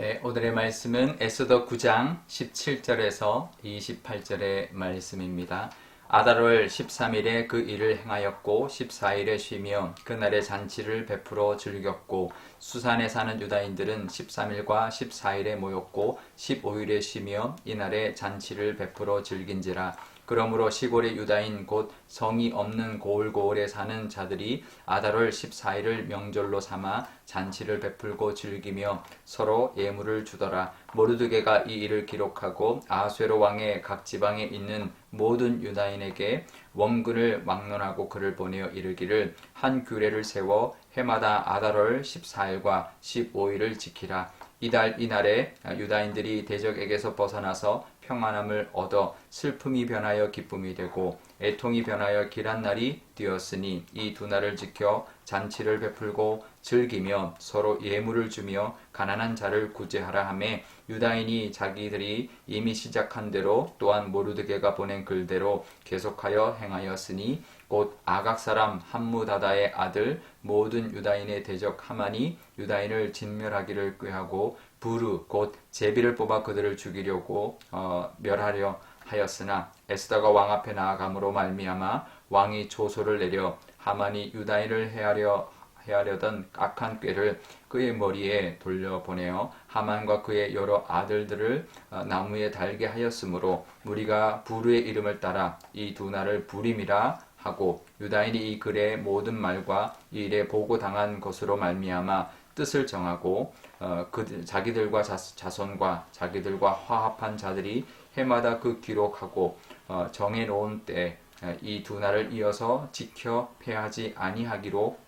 네, 오늘의 말씀은 에스더 9장 17절에서 28절의 말씀입니다. 아달월 13일에 그 일을 행하였고 14일에 쉬며 그날의 잔치를 베풀어 즐겼고 수산에 사는 유다인들은 13일과 14일에 모였고 15일에 쉬며 이날의 잔치를 베풀어 즐긴지라 그러므로 시골의 유다인 곧 성이 없는 고을고을에 사는 자들이 아달월 14일을 명절로 삼아 잔치를 베풀고 즐기며 서로 예물을 주더라. 모르드게가 이 일을 기록하고 아쇠로 왕의 각 지방에 있는 모든 유다인에게 원근을 막론하고 그를 보내어 이르기를 한 규례를 세워 해마다 아달월 14일과 15일을 지키라. 이달 이날에 유다인들이 대적에게서 벗어나서 평안함을 얻어 슬픔이 변하여 기쁨이 되고 애통이 변하여 길한 날이 되었으니 이 두 날을 지켜 잔치를 베풀고 즐기며 서로 예물을 주며 가난한 자를 구제하라 하매 유다인이 자기들이 이미 시작한 대로 또한 모르드게가 보낸 글대로 계속하여 행하였으니 곧 아각 사람 함무다다의 아들 모든 유다인의 대적 하만이 유다인을 진멸하기를 꾀하고 부르 곧 제비를 뽑아 그들을 죽이려고 어, 멸하려 하였으나 에스더가 왕 앞에 나아감으로 말미암아 왕이 조소를 내려 하만이 유다인을 해하려 해하려던 악한 꾀를 그의 머리에 돌려보내어 하만과 그의 여러 아들들을 어, 나무에 달게 하였으므로 우리가 부르의 이름을 따라 이 두 날을 부림이라 하고 유다인이 이 글의 모든 말과 이 일에 보고 당한 것으로 말미암아 뜻을 정하고 어, 그 자기들과 자, 자손과 자기들과 화합한 자들이 해마다 그 기록하고 어, 정해놓은 때 이두 날을 이어서 지켜 패하지 아니하기로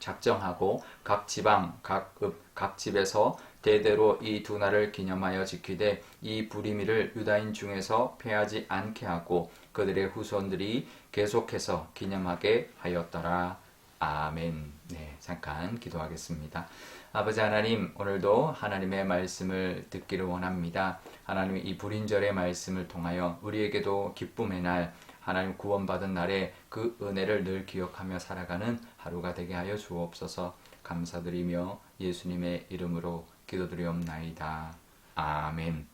작정하고 각 지방 각 읍, 각 집에서 대대로 이 두 날을 기념하여 지키되 이 부리미를 유다인 중에서 패하지 않게 하고 그들의 후손들이 계속해서 기념하게 하였더라. 아멘. 네, 잠깐 기도하겠습니다. 아버지 하나님, 오늘도 하나님의 말씀을 듣기를 원합니다. 하나님의 이 불인절의 말씀을 통하여 우리에게도 기쁨의 날, 하나님 구원받은 날에 그 은혜를 늘 기억하며 살아가는 하루가 되게 하여 주옵소서 감사드리며 예수님의 이름으로 기도드리옵나이다. 아멘.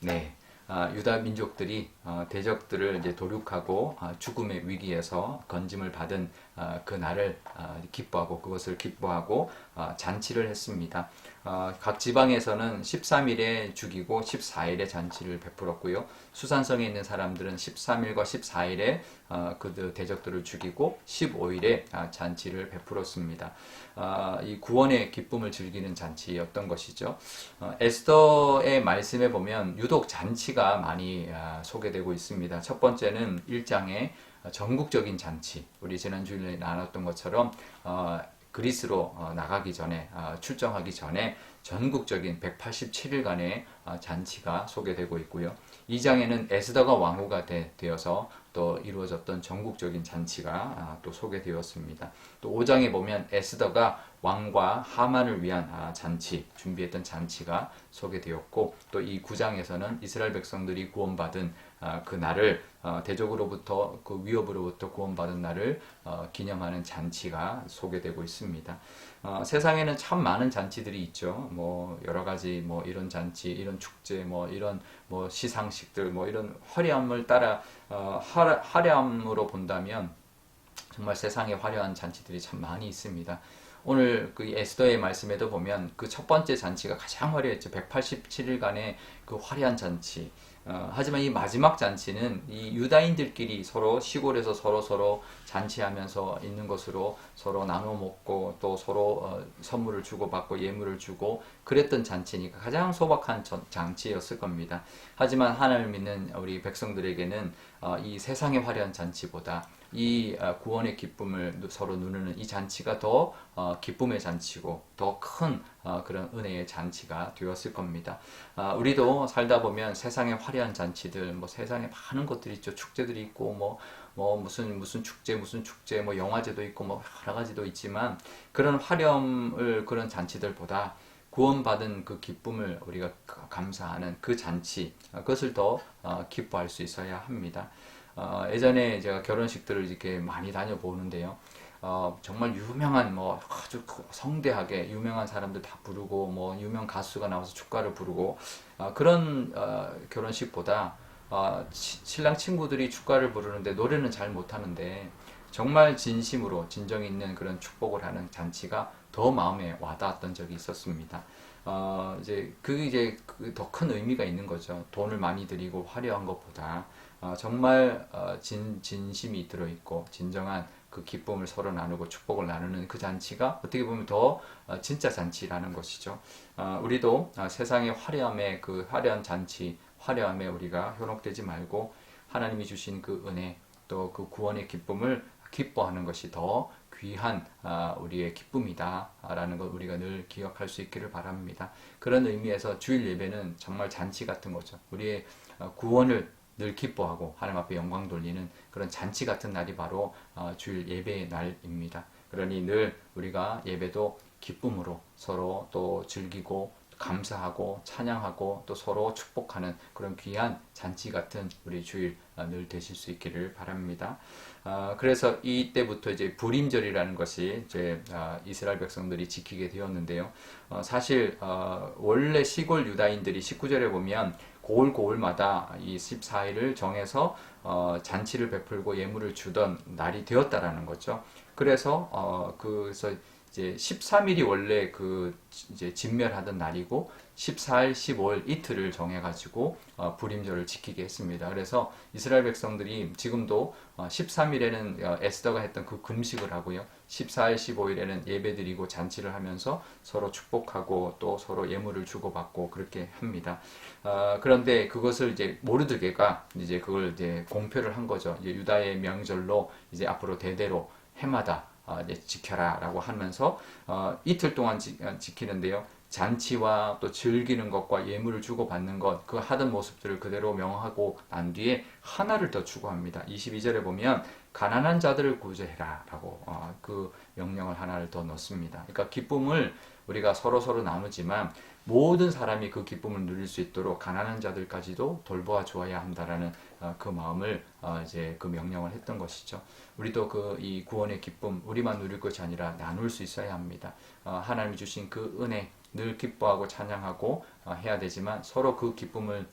네. 아, 유다 민족들이 어, 대적들을 이제 도륙하고 아, 죽음의 위기에서 건짐을 받은 아, 그 날을 아, 기뻐하고 그것을 기뻐하고 아, 잔치를 했습니다. 어, 각 지방에서는 13일에 죽이고 14일에 잔치를 베풀었고요. 수산성에 있는 사람들은 13일과 14일에 어, 그 대적들을 죽이고 15일에 아, 잔치를 베풀었습니다. 아, 이 구원의 기쁨을 즐기는 잔치였던 것이죠. 어, 에스더의 말씀에 보면 유독 잔치가 많이 아, 소개되고 있습니다. 첫 번째는 1장에 전국적인 잔치. 우리 지난주에 나눴던 것처럼 어, 그리스로 어, 나가기 전에 어, 출정하기 전에 전국적인 187일간의 어, 잔치가 소개되고 있고요. 2장에는 에스더가 왕후가 되, 어서 또 이루어졌던 전국적인 잔치가 아, 또 소개되었습니다. 또 5장에 보면 에스더가 왕과 하만을 위한 아, 잔치, 준비했던 잔치가 소개되었고 또 이 9장에서는 이스라엘 백성들이 구원받은 아, 그 날을 어, 대적으로부터 그 위협으로부터 구원받은 날을 어, 기념하는 잔치가 소개되고 있습니다. 어, 세상에는 참 많은 잔치들이 있죠. 뭐 여러 가지 뭐 이런 잔치, 이런 축제, 뭐 이런 뭐 시상식들, 뭐 이런 화려함을 따라 어, 화려함으로 본다면 정말 세상에 화려한 잔치들이 참 많이 있습니다. 오늘 그 에스더의 말씀에도 보면 그 첫 번째 잔치가 가장 화려했죠. 187일간의 그 화려한 잔치. 어, 하지만 이 마지막 잔치는 이 유다인들끼리 서로 시골에서 서로 서로 잔치하면서 있는 것으로 서로 나눠 먹고 또 서로 어, 선물을 주고받고 예물을 주고 그랬던 잔치니까 가장 소박한 전, 잔치였을 겁니다. 하지만 하나님을 믿는 우리 백성들에게는 어, 이 세상의 화려한 잔치보다 이 어, 구원의 기쁨을 서로 누르는 이 잔치가 더 어, 기쁨의 잔치고 더큰 어, 그런 은혜의 잔치가 되었을 겁니다. 우리도 살다 보면 세상의 화려한 잔치들, 뭐 세상에 많은 것들이 있죠. 축제들이 있고 뭐, 뭐 무슨 무슨 축제, 무슨 축제, 뭐 영화제도 있고 뭐 여러 가지도 있지만 그런 화려함을 그런 잔치들보다 구원받은 그 기쁨을 우리가 감사하는 그 잔치, 그것을 더 기뻐할 수 있어야 합니다. 어, 예전에 제가 결혼식들을 이렇게 많이 다녀보는데요. 어, 정말 유명한 뭐 아주 그 성대하게 유명한 사람들 다 부르고 뭐 유명 가수가 나와서 축가를 부르고 어, 그런 어, 결혼식보다 어, 치- 신랑 친구들이 축가를 부르는데 노래는 잘 못하는데 정말 진심으로 진정 있는 그런 축복을 하는 잔치가 더 마음에 와닿았던 적이 있었습니다. 어, 이제 그게 이제 더 큰 의미가 있는 거죠. 돈을 많이 들이고 화려한 것보다 어, 정말 어, 진 진심이 들어 있고 진정한 그 기쁨을 서로 나누고 축복을 나누는 그 잔치가 어떻게 보면 더 어, 진짜 잔치라는 것이죠. 어, 우리도 어, 세상의 화려함에 그 화려한 잔치, 화려함에 우리가 현혹되지 말고 하나님이 주신 그 은혜 또 그 구원의 기쁨을 기뻐하는 것이 더 귀한 아, 우리의 기쁨이다라는 걸 우리가 늘 기억할 수 있기를 바랍니다. 그런 의미에서 주일 예배는 정말 잔치 같은 거죠. 우리의 어, 구원을 늘 기뻐하고 하나님 앞에 영광 돌리는 그런 잔치 같은 날이 바로 어, 주일 예배의 날입니다. 그러니 늘 우리가 예배도 기쁨으로 서로 또 즐기고 감사하고 찬양하고 또 서로 축복하는 그런 귀한 잔치 같은 우리 주일 어, 늘 되실 수 있기를 바랍니다. 아, 그래서 이때부터 이제 불임절이라는 것이 이제 아, 이스라엘 백성들이 지키게 되었는데요. 어, 사실 어, 원래 시골 유다인들이 19절에 보면 고을 고을마다 이 14일을 정해서 어, 잔치를 베풀고 예물을 주던 날이 되었다라는 거죠. 그래서 어, 그래서 이제 13일이 원래 그 이제 진멸하던 날이고 14일, 15일 이틀을 정해가지고 어, 불임절을 지키게 했습니다. 그래서 이스라엘 백성들이 지금도 어, 13일에는 어, 에스더가 했던 그 금식을 하고요. 14일, 15일에는 예배드리고 잔치를 하면서 서로 축복하고 또 서로 예물을 주고받고 그렇게 합니다. 어, 그런데 그것을 이제 모르드게가 이제 그걸 이제 공표를 한 거죠. 이제 유다의 명절로 이제 앞으로 대대로 해마다 어, 지켜라라고 하면서 어, 이틀 동안 지, 어, 지키는데요. 잔치와 또 즐기는 것과 예물을 주고받는 것, 그 하던 모습들을 그대로 명하고 난 뒤에 하나를 더 추구합니다. 22절에 보면 가난한 자들을 구제해라 라고 어, 그 명령을 하나를 더 넣습니다. 그러니까 기쁨을 우리가 서로 서로 나누지만 모든 사람이 그 기쁨을 누릴 수 있도록 가난한 자들까지도 돌보아 주어야 한다라는 어, 그 마음을 어, 이제 그 명령을 했던 것이죠. 우리도 그 이 구원의 기쁨 우리만 누릴 것이 아니라 나눌 수 있어야 합니다. 어, 하나님이 주신 그 은혜 늘 기뻐하고 찬양하고 어, 해야 되지만 서로 그 기쁨을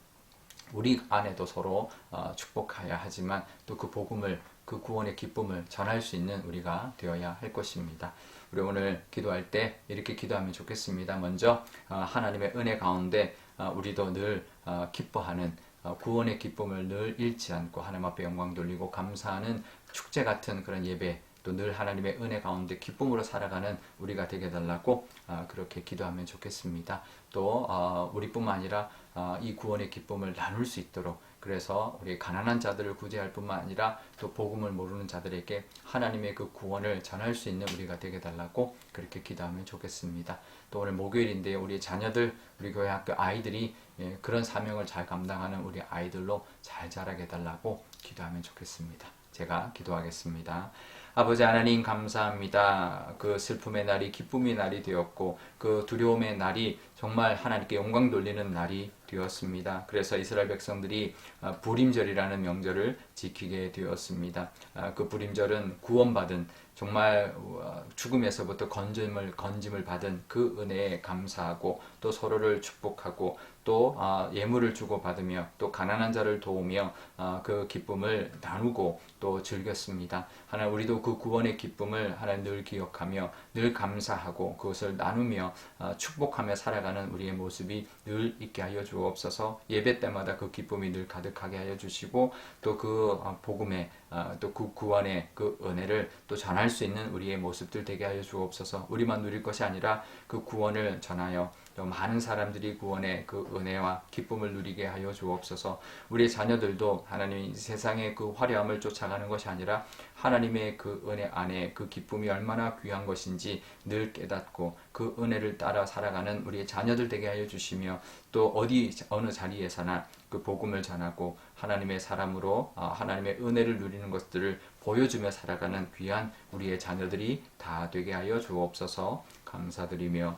우리 안에도 서로 어, 축복해야 하지만 또 그 복음을 그 구원의 기쁨을 전할 수 있는 우리가 되어야 할 것입니다. 우리 오늘 기도할 때 이렇게 기도하면 좋겠습니다. 먼저 어, 하나님의 은혜 가운데 어, 우리도 늘 어, 기뻐하는 어, 구원의 기쁨을 늘 잃지 않고 하나님 앞에 영광 돌리고 감사하는 축제 같은 그런 예배 또 늘 하나님의 은혜 가운데 기쁨으로 살아가는 우리가 되게 달라고 아, 그렇게 기도하면 좋겠습니다. 또 어, 우리뿐만 아니라 어, 이 구원의 기쁨을 나눌 수 있도록 그래서 우리 가난한 자들을 구제할 뿐만 아니라 또 복음을 모르는 자들에게 하나님의 그 구원을 전할 수 있는 우리가 되게 달라고 그렇게 기도하면 좋겠습니다. 또 오늘 목요일인데 우리 자녀들 우리 교회 학교 아이들이 예, 그런 사명을 잘 감당하는 우리 아이들로 잘 자라게 달라고 기도하면 좋겠습니다. 제가 기도하겠습니다. 아버지 하나님 감사합니다. 그 슬픔의 날이 기쁨의 날이 되었고 그 두려움의 날이 정말 하나님께 영광 돌리는 날이 되었습니다. 그래서 이스라엘 백성들이 아, 불임절이라는 명절을 지키게 되었습니다. 아, 그 불임절은 구원받은 정말 어, 죽음에서부터 건짐을 건짐을 받은 그 은혜에 감사하고 또 서로를 축복하고 또 아, 예물을 주고 받으며 또 가난한 자를 도우며 아, 그 기쁨을 나누고 또 즐겼습니다. 하나님 우리도 그 구원의 기쁨을 하나님 늘 기억하며 늘 감사하고 그것을 나누며 아, 축복하며 살아가는 우리의 모습이 늘 있게 하여 주옵소서. 예배 때마다 그 기쁨이 늘 가득하게 하여 주시고 또 그 복음의 또 그 구원의 그 은혜를 또 전할 수 있는 우리의 모습들 되게 하여 주옵소서. 우리만 누릴 것이 아니라 그 구원을 전하여 또 많은 사람들이 구원의 그 은혜와 기쁨을 누리게 하여 주옵소서. 우리 자녀들도 하나님 이 세상의 그 화려함을 쫓아가는 것이 아니라 하나님의 그 은혜 안에 그 기쁨이 얼마나 귀한 것인지 늘 깨닫고 그 은혜를 따라 살아가는 우리의 자녀들 되게 하여 주시며 또 어디 어느 자리에서나 그 복음을 전하고 하나님의 사람으로 아, 하나님의 은혜를 누리는 것들을 보여주며 살아가는 귀한 우리의 자녀들이 다 되게 하여 주옵소서 감사드리며